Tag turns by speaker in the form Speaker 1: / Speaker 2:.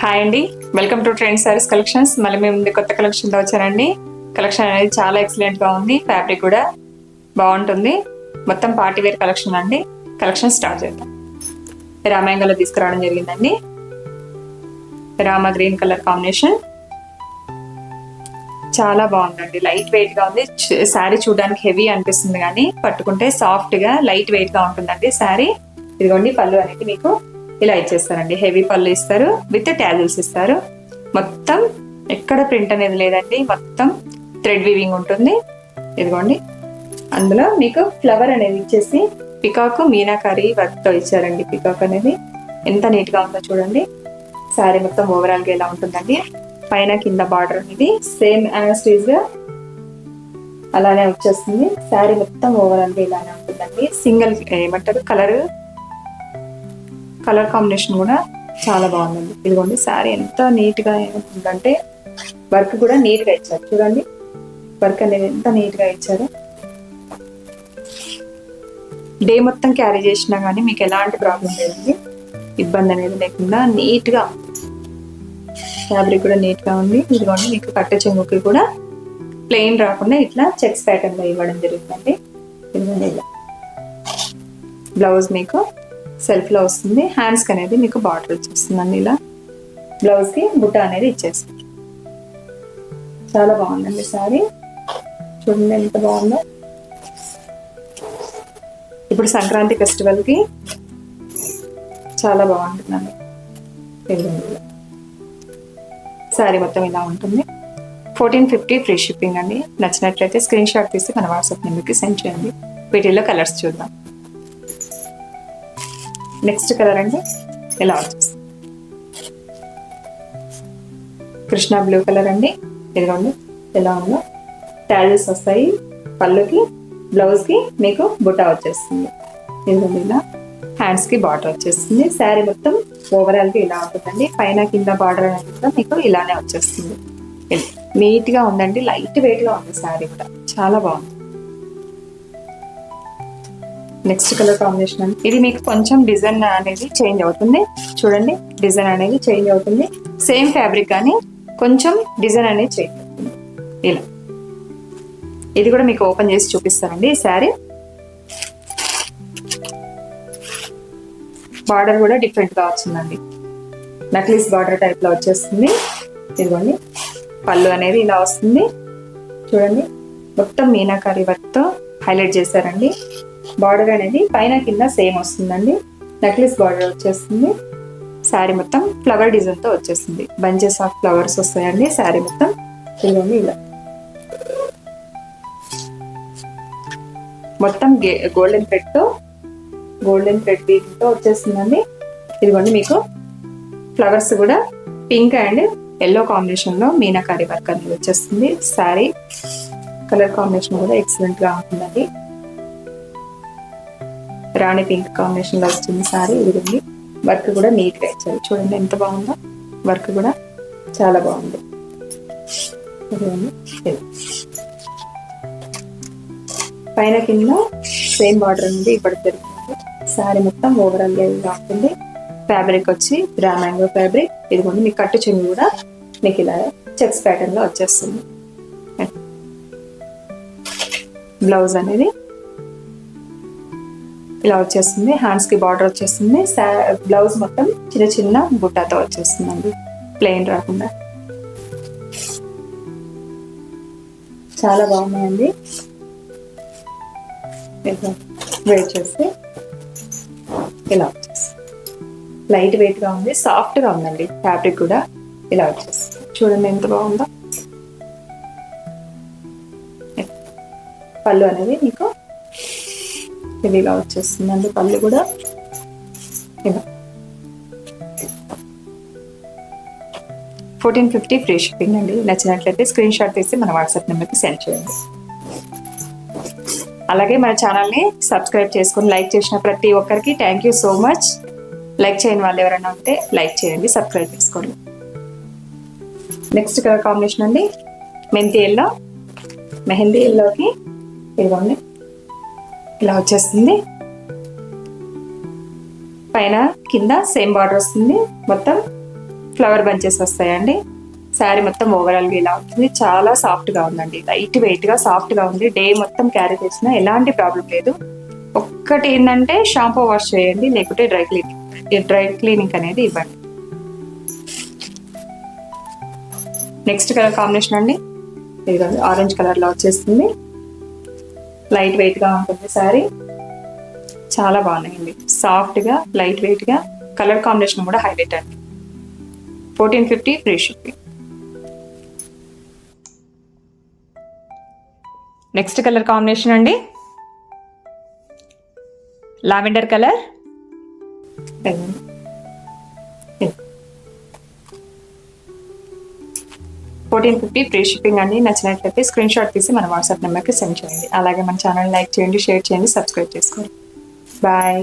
Speaker 1: Hi అండి. Welcome to trend saris collections మళ్ళీ మేము ముందు కొత్త కలెక్షన్తో వచ్చానండి. కలెక్షన్ అనేది చాలా ఎక్సలెంట్గా ఉంది. ఫ్యాబ్రిక్ కూడా బాగుంటుంది. మొత్తం పార్టీ వేర్ కలెక్షన్ అండి. కలెక్షన్ స్టార్ట్ చేద్దాం. రామాయంగంలో తీసుకురావడం జరిగిందండి. రామ గ్రీన్ కలర్ కాంబినేషన్ చాలా బాగుందండి. లైట్ వెయిట్గా ఉంది. శారీ చూడడానికి హెవీ అనిపిస్తుంది కానీ పట్టుకుంటే సాఫ్ట్గా లైట్ వెయిట్గా ఉంటుందండి శారీ ఇదిగోండి పళ్ళు అనేది మీకు ఇలా ఇచ్చేస్తారండి. హెవీ పళ్ళు ఇస్తారు. విత్ ట్యాజల్స్ ఇస్తారు. మొత్తం ఎక్కడ ప్రింట్ అనేది లేదండి. మొత్తం థ్రెడ్ వీవింగ్ ఉంటుంది. ఇదిగోండి. అందులో మీకు ఫ్లవర్ అనేది ఇచ్చేసి పికాక్ మీనాకారి వర్క్తో ఇచ్చారండి పికాక్ అనేది. ఎంత నీట్గా ఉందో చూడండి. శారీ మొత్తం ఓవరాల్గా ఉంటుందండి. పైన కింద బార్డర్ అనేది సేమ్ యానస్టీజ్గా అలానే వచ్చేస్తుంది. శారీ మొత్తం ఓవరాల్గా ఇలానే ఉంటుందండి. సింగిల్ ఏమంటారు? కలర్ కలర్ కాంబినేషన్ కూడా చాలా బాగుందండి. ఇదిగోండి శారీ ఎంత నీట్గా ఉందంటే వర్క్ కూడా నీట్గా ఇచ్చారు. చూడండి వర్క్ అనేది ఎంత నీట్గా ఇచ్చారు. డే మొత్తం క్యారీ చేసినా కానీ మీకు ఎలాంటి ప్రాబ్లం లేదండి. ఇబ్బంది అనేది లేకుండా నీట్గా ఫ్యాబ్రిక్ కూడా నీట్గా ఉంది. ఇదిగోండి మీకు కట్ట చెంగుకి కూడా ప్లెయిన్ రాకుండా ఇట్లా చెక్స్ ప్యాటర్న్లో ఇవ్వడం జరుగుతుంది ఇదిగోండి ఇలా. బ్లౌజ్ మీకు సెల్ఫ్లో వస్తుంది. హ్యాండ్స్కి అనేది మీకు బార్డర్ వచ్చేస్తుందండి ఇలా. బ్లౌజ్కి బుట్ట అనేది ఇచ్చేస్తుంది. చాలా బాగుందండి సారీ. చూడండి ఎంత బాగుందో. ఇప్పుడు సంక్రాంతి ఫెస్టివల్కి చాలా బాగుంటుందండి. ఇదిగోండి. శారీ మొత్తం ఇలా ఉంటుంది. ఫోర్టీన్ ఫిఫ్టీ ఫ్రీ షిప్పింగ్ అండి. నచ్చినట్లయితే స్క్రీన్ షాట్ తీసి మన వాట్సాప్ నెంబర్కి సెండ్ చేయండి. వీటిల్లో కలర్స్ చూద్దాం. నెక్స్ట్ కలర్ అండి ఎలా వచ్చేస్తుంది కృష్ణ బ్లూ కలర్ అండి. ఇదిగోండి. ఎలా ఉందో. ట్యాజెస్ వస్తాయి. పళ్ళుకి బ్లౌజ్కి మీకు బుట్ట వచ్చేస్తుంది. ఇదిగోండి ఇలా. హ్యాండ్స్కి బార్డర్ వచ్చేస్తుంది. శారీ మొత్తం ఓవరాల్గా ఇలా ఉంటుందండి. పైన కింద బార్డర్ అనేది కూడా మీకు ఇలానే వచ్చేస్తుంది. నీట్గా ఉందండి. లైట్ వెయిట్గా ఉంది శారీ కూడా. చాలా బాగుంది. నెక్స్ట్ కలర్ కాంబినేషన్ అండి. ఇది మీకు కొంచెం డిజైన్ అనేది చేంజ్ అవుతుంది. చూడండి డిజైన్ అనేది చేంజ్ అవుతుంది. సేమ్ ఫ్యాబ్రిక్ కానీ కొంచెం డిజైన్ అనేది చేంజ్ అవుతుంది. ఇలా. ఇది కూడా మీకు ఓపెన్ చేసి చూపిస్తానండి ఈ శారీ. బార్డర్ కూడా డిఫరెంట్గా వచ్చిందండి. నక్లీస్ బార్డర్ టైప్లో వచ్చేస్తుంది. ఇదిగోండి పళ్ళు అనేది ఇలా వస్తుంది. చూడండి మొత్తం మీనాకారి వర్క్తో హైలైట్ చేశారండి. బార్డర్ అనేది పైన కింద సేమ్ వస్తుందండి. నెక్లెస్ బార్డర్ వచ్చేస్తుంది. శారీ మొత్తం ఫ్లవర్ డిజైన్తో వచ్చేస్తుంది. బంచెస్ ఆఫ్ ఫ్లవర్స్ వస్తాయండి శారీ మొత్తం. ఇదిగోండి ఇలా. మొత్తం గోల్డెన్ థ్రెడ్తో గోల్డెన్ థ్రెడ్తో వచ్చేస్తుందండి. ఇదిగోండి మీకు ఫ్లవర్స్ కూడా పింక్ అండ్ ఎల్లో కాంబినేషన్లో మీనాకారి వర్క్ అనేది వచ్చేస్తుంది. శారీ కలర్ కాంబినేషన్ కూడా ఎక్సలెంట్గా ఉంటుందండి రాణి పింక్ కాంబినేషన్లో వచ్చింది సారీ ఇదిగోండి వర్క్ కూడా నీట్గా ఇచ్చారు. చూడండి ఎంత బాగుందో. వర్క్ కూడా చాలా బాగుంది. ఇదిగోండి ఇది. పైన కింద సేమ్ బార్డర్ ఉంది ఇప్పుడు జరిగింది శారీ మొత్తం ఓవరాల్గా ఇలా ఉంటుంది ఫ్యాబ్రిక్ వచ్చి డ్రా మ్యాంగో ఫ్యాబ్రిక్ ఇదిగోండి మీకు కట్టు చెంగు కూడా మీకు ఇలా చెక్స్ ప్యాటర్న్లో వచ్చేస్తుంది. బ్లౌజ్ అనేది ఇలా వచ్చేస్తుంది హ్యాండ్స్కి బార్డర్ వచ్చేస్తుంది బ్లౌజ్ మొత్తం చిన్న చిన్న బుట్టాతో వచ్చేస్తుందండి ప్లెయిన్ రాకుండా. చాలా బాగున్నాయండి. వెయిట్ చేస్తే ఇలా వచ్చేస్తుంది. లైట్ వెయిట్గా ఉంది సాఫ్ట్గా ఉందండి ఫ్యాబ్రిక్ కూడా ఇలా వచ్చేస్తుంది. చూడండి ఎంత బాగుందో. పళ్ళు అనేది మీకు ఇది ఇలా వచ్చేస్తుందండి పళ్ళు కూడా ఇలా. ఫోర్టీన్ ఫిఫ్టీ ఫ్రీ షిప్పింగ్ అండి. నచ్చినట్లయితే స్క్రీన్ షాట్ తీసి మన వాట్సాప్ నెంబర్కి సెండ్ చేయండి. అలాగే మన ఛానల్ని సబ్స్క్రైబ్ చేసుకొని లైక్ చేసిన ప్రతి ఒక్కరికి thank you so much like చేయని వాళ్ళు ఎవరైనా ఉంటే లైక్ చేయండి సబ్స్క్రైబ్ చేసుకోండి. నెక్స్ట్ కలర్ కాంబినేషన్ అండి. మెంతి ఎల్లో మెహందీ ఎల్లోకి ఇదిగోండి. ఇలా వచ్చేస్తుంది. పైన కింద సేమ్ బార్డర్ వస్తుంది. మొత్తం ఫ్లవర్ బంచెస్ వస్తాయండి. శారీ మొత్తం ఓవరాల్గా ఇలా ఉంటుంది. చాలా సాఫ్ట్గా ఉందండి. లైట్ వెయిట్గా సాఫ్ట్గా ఉంది. డే మొత్తం క్యారీ చేసినా ఎలాంటి ప్రాబ్లం లేదు. ఒక్కటి ఏంటంటే షాంపూ వాష్ చేయండి లేకుంటే డ్రై క్లీనింగ్ డ్రై క్లీనింగ్ అనేది ఇవ్వండి. నెక్స్ట్ కలర్ కాంబినేషన్ అండి. ఇది ఆరెంజ్ కలర్లో వచ్చేస్తుంది. లైట్ వెయిట్గా ఉంటుంది శారీ. చాలా బాగున్నాయండి. సాఫ్ట్గా లైట్ వెయిట్గా కలర్ కాంబినేషన్ కూడా హైలైట్ అండి. Fourteen fifty free shipping next colour combination అండి. Lavender colour fourteen fifty free shipping అండి నచ్చినట్లయితే స్క్రీన్ షాట్ తీసి మన వాట్సాప్ నెంబర్కి సెండ్ చేయండి. అలాగే మన ఛానల్ లైక్ చేయండి షేర్ చేయండి సబ్స్క్రైబ్ చేసుకోండి. బాయ్.